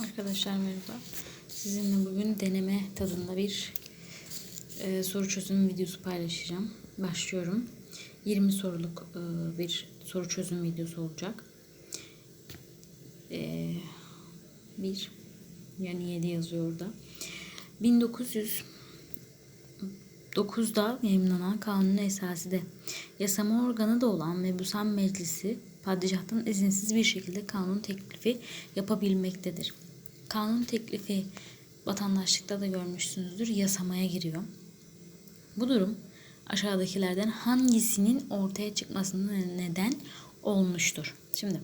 Arkadaşlar merhaba. Sizinle bugün deneme tadında bir e, soru çözüm videosu paylaşacağım. Başlıyorum. 20 soruluk e, bir soru çözüm videosu olacak. E, bir yani 7 yazıyor orada. 1909'da yayınlanan kanun esası de yasama organı da olan Mebusan Meclisi padişahtan izinsiz bir şekilde kanun teklifi yapabilmektedir. Kanun teklifi vatandaşlıkta da görmüşsünüzdür yasamaya giriyor. Bu durum aşağıdakilerden hangisinin ortaya çıkmasına neden olmuştur? Şimdi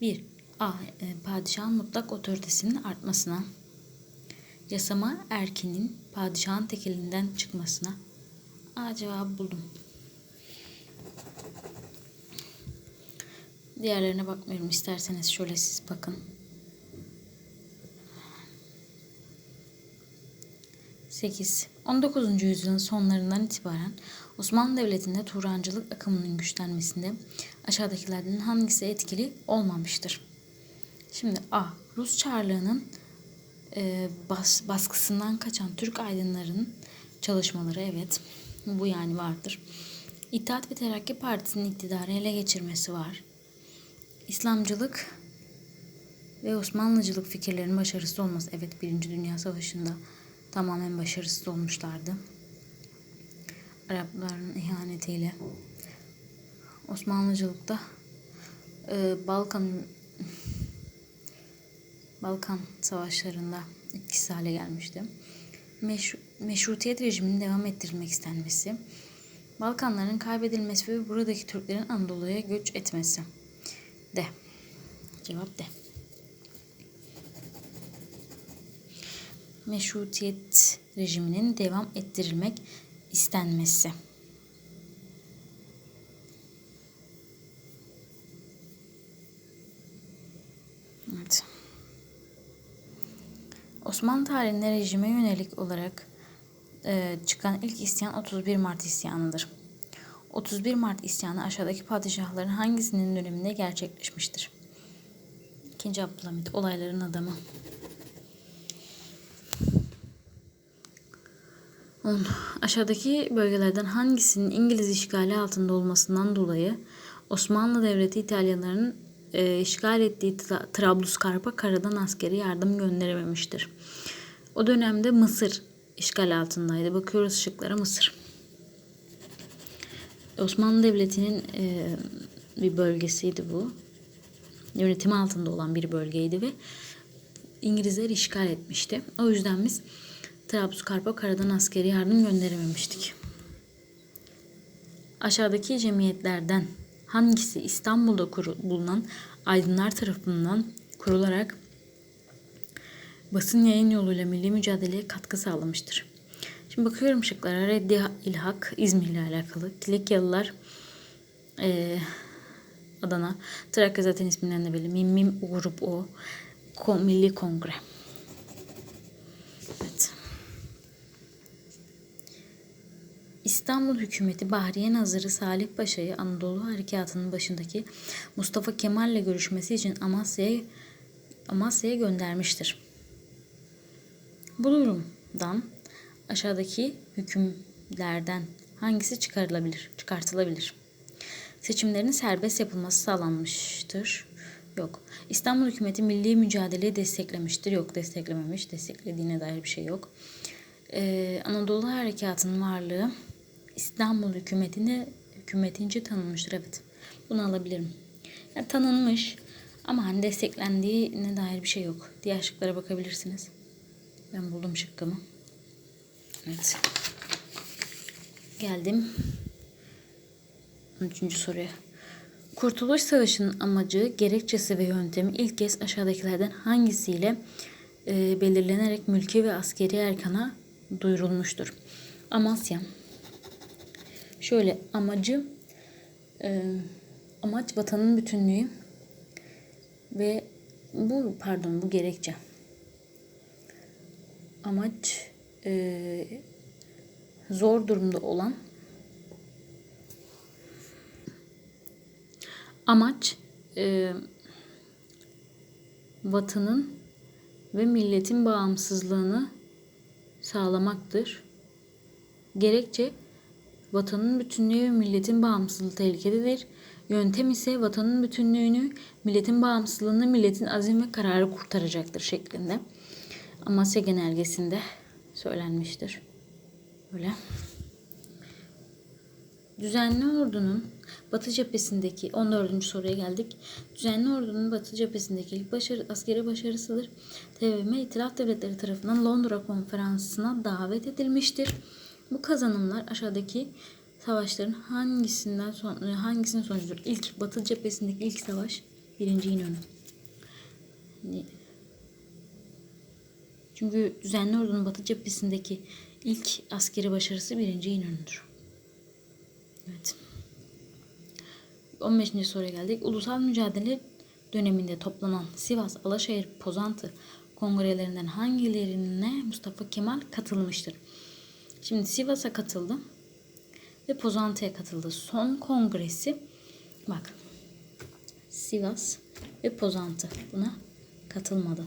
1. A. e, Padişahın mutlak otoritesinin artmasına. Yasama erkinin padişahın tekelinden çıkmasına. A cevabı buldum. Diğerlerine bakmıyorum. İsterseniz şöyle siz bakın. 8. 19. yüzyılın sonlarından itibaren Osmanlı Devleti'nde Turancılık akımının güçlenmesinde aşağıdakilerden hangisi etkili olmamıştır? Şimdi A. Rus Çarlığı'nın e, bas, baskısından kaçan Türk aydınlarının çalışmaları evet bu yani vardır. İttihat ve Terakki Partisi'nin iktidarı ele geçirmesi var. İslamcılık ve Osmanlıcılık fikirlerinin başarısız olması. Evet Birinci Dünya Savaşı'nda tamamen başarısız olmuşlardı. Arapların ihanetiyle. Osmanlıcılıkta e, Balkan Balkan savaşlarında etkisiz hale gelmişti. Meşru, meşrutiyet rejiminin devam ettirilmek istenmesi. Balkanların kaybedilmesi ve buradaki Türklerin Anadolu'ya göç etmesi. De. Cevap de. Meşrutiyet rejiminin devam ettirilmek istenmesi. Evet. Osmanlı tarihinde rejime yönelik olarak e, çıkan ilk isyan 31 Mart isyanıdır. 31 Mart isyanı aşağıdaki padişahların hangisinin döneminde gerçekleşmiştir? İkinci Abdülhamit olayların adamı. 10. Aşağıdaki bölgelerden hangisinin İngiliz işgali altında olmasından dolayı Osmanlı Devleti İtalyanların e, işgal ettiği Tra- Trablusgarp'a karadan askeri yardım gönderememiştir. O dönemde Mısır işgal altındaydı. Bakıyoruz şıklara Mısır. Osmanlı Devleti'nin e, bir bölgesiydi bu. Yönetimi altında olan bir bölgeydi ve İngilizler işgal etmişti. O yüzden biz Trablusgarp'a karadan askeri yardım gönderememiştik. Aşağıdaki cemiyetlerden hangisi İstanbul'da kuru, bulunan aydınlar tarafından kurularak basın yayın yoluyla milli mücadeleye katkı sağlamıştır? Şimdi bakıyorum şıklara. Reddi İlhak İzmir ile alakalı. Kilikyalılar e, Adana. Trakya zaten isminden de belli. Mim Grup O. Ko, Milli Kongre. Evet. İstanbul hükümeti Bahriye Nazırı Salih Paşa'yı Anadolu Harekatı'nın başındaki Mustafa Kemal ile görüşmesi için Amasya'ya Amasya'ya göndermiştir. Bu durumdan aşağıdaki hükümlerden hangisi çıkarılabilir, çıkartılabilir? Seçimlerin serbest yapılması sağlanmıştır. Yok. İstanbul hükümeti milli mücadeleyi desteklemiştir. Yok desteklememiş. Desteklediğine dair bir şey yok. Ee, Anadolu Harekatı'nın varlığı İstanbul hükümetine hükümetince tanınmıştır. Evet. Bunu alabilirim. Yani tanınmış ama hani desteklendiğine dair bir şey yok. Diğer şıklara bakabilirsiniz. Ben buldum şıkkımı. Evet. Geldim. 13. soruya. Kurtuluş Savaşı'nın amacı, gerekçesi ve yöntemi ilk kez aşağıdakilerden hangisiyle e, belirlenerek mülki ve askeri erkana duyurulmuştur? Amasya. Şöyle amacı e, amaç vatanın bütünlüğü ve bu pardon bu gerekçe. Amaç e, zor durumda olan amaç e, vatanın ve milletin bağımsızlığını sağlamaktır. Gerekçe vatanın bütünlüğü milletin bağımsızlığı tehlikededir. Yöntem ise vatanın bütünlüğünü, milletin bağımsızlığını, milletin azim ve kararı kurtaracaktır şeklinde. Amasya Genelgesi'nde söylenmiştir. Böyle. Düzenli ordunun Batı cephesindeki 14. soruya geldik. Düzenli ordunun Batı cephesindeki ilk başarı, askeri başarısıdır. TBMM İtilaf Devletleri tarafından Londra Konferansı'na davet edilmiştir. Bu kazanımlar aşağıdaki savaşların hangisinden son, hangisinin sonucudur? İlk Batı cephesindeki ilk savaş 1. İnönü. Hani- Çünkü düzenli ordunun Batı cephesindeki ilk askeri başarısı 1. İnönü'dür. Evet. 15. soruya geldik. Ulusal mücadele döneminde toplanan Sivas, Alaşehir, Pozantı kongrelerinden hangilerine Mustafa Kemal katılmıştır? Şimdi Sivas'a katıldı ve Pozantı'ya katıldı. Son kongresi bak Sivas ve Pozantı buna katılmadı.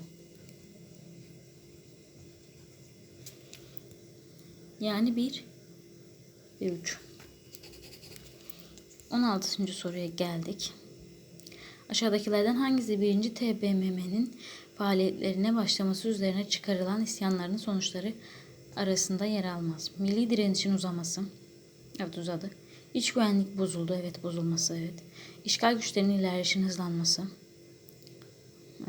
Yani 1 ve 3. 16. soruya geldik. Aşağıdakilerden hangisi 1. TBMM'nin faaliyetlerine başlaması üzerine çıkarılan isyanların sonuçları arasında yer almaz? Milli direnişin uzaması. Evet uzadı. İç güvenlik bozuldu. Evet bozulması. Evet. İşgal güçlerinin ilerleyişinin hızlanması.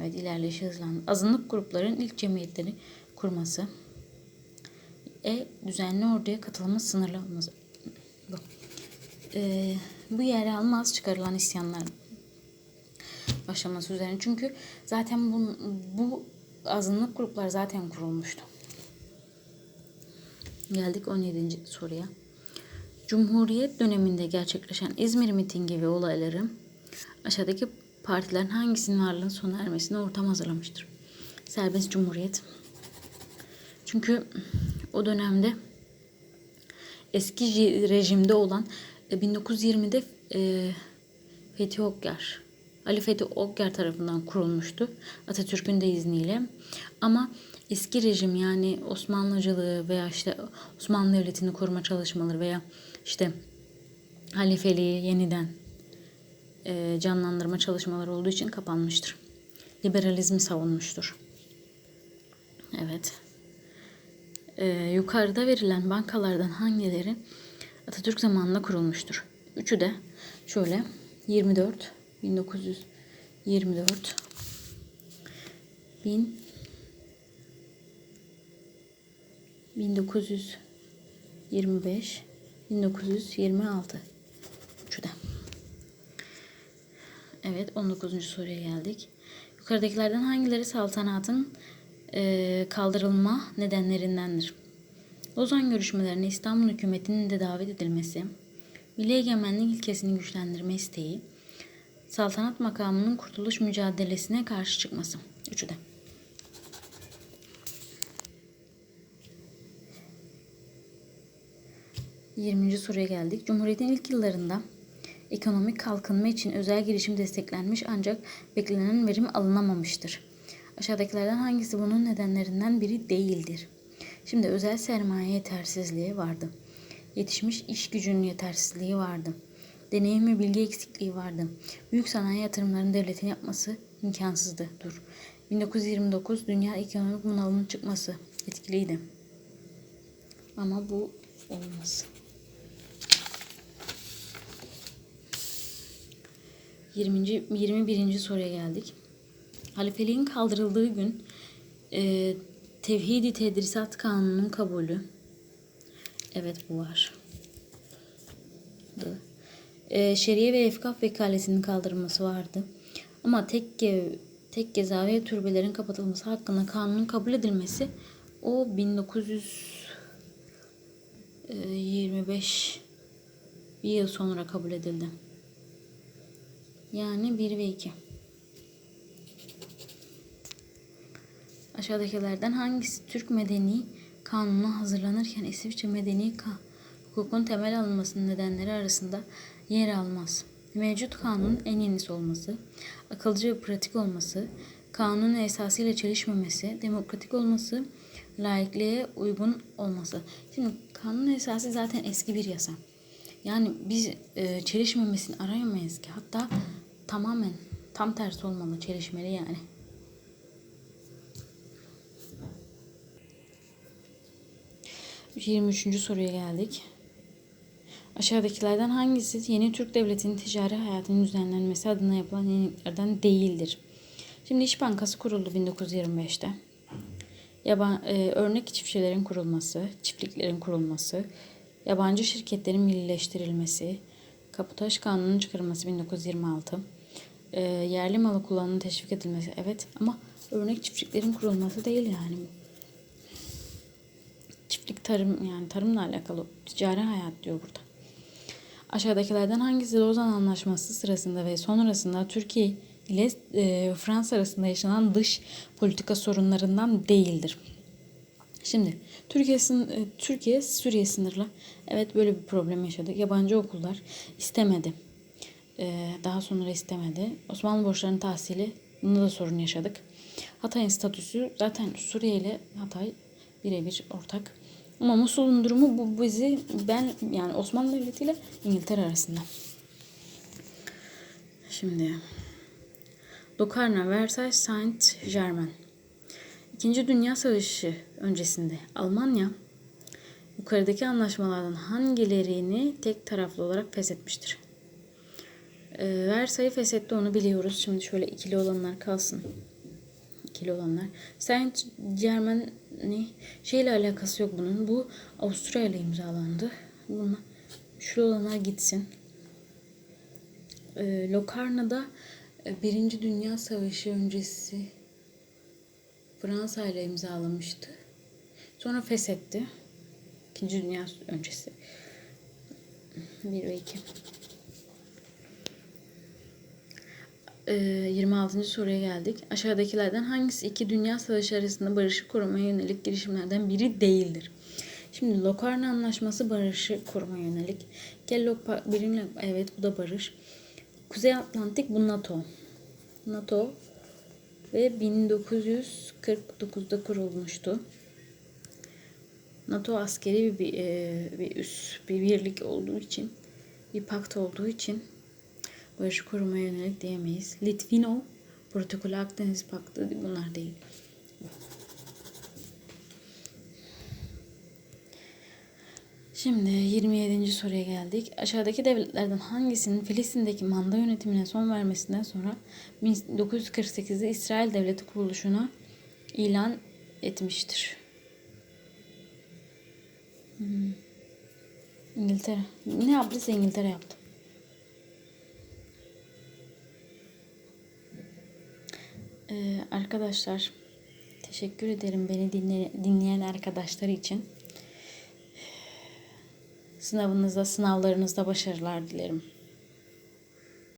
Evet ilerleyişi hızlandı. Azınlık grupların ilk cemiyetleri kurması. E. Düzenli orduya katılımın sınırlı olması. Bu. Ee, bu yer almaz çıkarılan isyanlar başlaması üzerine. Çünkü zaten bu, bu azınlık gruplar zaten kurulmuştu. Geldik 17. soruya. Cumhuriyet döneminde gerçekleşen İzmir mitingi ve olayları aşağıdaki partilerin hangisinin varlığının sona ermesine ortam hazırlamıştır? Serbest Cumhuriyet. Çünkü o dönemde eski rejimde olan 1920'de e, Fethi Okyar, Ali Fethi Okyar tarafından kurulmuştu. Atatürk'ün de izniyle. Ama eski rejim yani Osmanlıcılığı veya işte Osmanlı Devleti'ni kurma çalışmaları veya işte halifeliği yeniden e, canlandırma çalışmaları olduğu için kapanmıştır. Liberalizmi savunmuştur. Evet. E, yukarıda verilen bankalardan hangileri Atatürk zamanında kurulmuştur? Üçü de şöyle 24 1924 1000 1925 1926 Üçü de. Evet 19. soruya geldik. Yukarıdakilerden hangileri saltanatın e, kaldırılma nedenlerindendir? Lozan görüşmelerine İstanbul hükümetinin de davet edilmesi, milli egemenlik ilkesini güçlendirme isteği, saltanat makamının kurtuluş mücadelesine karşı çıkması. Üçü de. Yirminci soruya geldik. Cumhuriyetin ilk yıllarında ekonomik kalkınma için özel girişim desteklenmiş ancak beklenen verim alınamamıştır. Aşağıdakilerden hangisi bunun nedenlerinden biri değildir? Şimdi özel sermaye yetersizliği vardı. Yetişmiş iş gücünün yetersizliği vardı. Deneyim ve bilgi eksikliği vardı. Büyük sanayi yatırımlarının devletin yapması imkansızdı. Dur. 1929 dünya ekonomik bunalımının çıkması etkiliydi. Ama bu olmaz. 20. 21. soruya geldik. Halifeliğin kaldırıldığı gün e, Tevhidi Tedrisat Kanunu'nun kabulü. Evet bu var. E, şeriye ve efkaf vekalesinin kaldırılması vardı. Ama tekke, tekke zaviye türbelerin kapatılması hakkında kanunun kabul edilmesi o 1925 bir yıl sonra kabul edildi. Yani 1 ve 2. Aşağıdakilerden hangisi Türk Medeni Kanunu hazırlanırken İsviçre Medeni hukukun temel alınmasının nedenleri arasında yer almaz? Mevcut kanunun en yenisi olması, akılcı ve pratik olması, kanun esasıyla çelişmemesi, demokratik olması, laikliğe uygun olması. Şimdi kanun esası zaten eski bir yasa. Yani biz e, çelişmemesini arayamayız ki. Hatta tamamen tam tersi olmalı, çelişmeli yani. Yirmi üçüncü soruya geldik. Aşağıdakilerden hangisi yeni Türk Devleti'nin ticari hayatının düzenlenmesi adına yapılan yeniliklerden değildir? Şimdi İş Bankası kuruldu 1925'te. Yaban, e, örnek çiftçilerin kurulması, çiftliklerin kurulması, yabancı şirketlerin millileştirilmesi, Kaputaj Kanunu'nun çıkarılması 1926, e, yerli malı kullanımının teşvik edilmesi evet ama örnek çiftliklerin kurulması değil yani. Çiftlik tarım yani tarımla alakalı ticari hayat diyor burada. Aşağıdakilerden hangisi Lozan Anlaşması sırasında ve sonrasında Türkiye ile e, Fransa arasında yaşanan dış politika sorunlarından değildir? Şimdi Türkiye, e, Türkiye Suriye sınırlı. Evet böyle bir problem yaşadı. Yabancı okullar istemedi. E, daha sonra istemedi. Osmanlı borçlarının tahsili bunda da sorun yaşadık. Hatay'ın statüsü zaten Suriye ile Hatay birebir ortak. Ama Musul'un durumu bu bizi ben yani Osmanlı Devleti ile İngiltere arasında. Şimdi Locarno, Versailles, Saint Germain. İkinci Dünya Savaşı öncesinde Almanya yukarıdaki anlaşmalardan hangilerini tek taraflı olarak feshetmiştir? Ee, Versailles'i feshetti onu biliyoruz. Şimdi şöyle ikili olanlar kalsın. İkili olanlar. Saint Germain'i şeyle alakası yok bunun. Bu Avusturya ile imzalandı. Bununla şu olanlar gitsin. Ee, Locarno'da e, Birinci Dünya Savaşı öncesi Fransa ile imzalamıştı. Sonra feshetti. İkinci Dünya öncesi. 1 ve 2. Ee, 26. soruya geldik. Aşağıdakilerden hangisi iki dünya savaşı arasında barışı korumaya yönelik girişimlerden biri değildir? Şimdi Locarno Anlaşması barışı korumaya yönelik. Kellogg birimle evet bu da barış. Kuzey Atlantik bu NATO. NATO ve 1949'da kurulmuştu. NATO askeri bir, e, bir üs, bir birlik olduğu için, bir pakt olduğu için barışı korumaya yönelik diyemeyiz. Litvino protokolü Akdeniz Paktı bunlar değil. Şimdi 27. soruya geldik. Aşağıdaki devletlerden hangisinin Filistin'deki manda yönetimine son vermesinden sonra 1948'de İsrail Devleti kuruluşuna ilan etmiştir? Hmm. İngiltere. Ne yaptıysa İngiltere yaptı. Ee, arkadaşlar teşekkür ederim beni dinle, dinleyen arkadaşlar için. Sınavınızda, sınavlarınızda başarılar dilerim.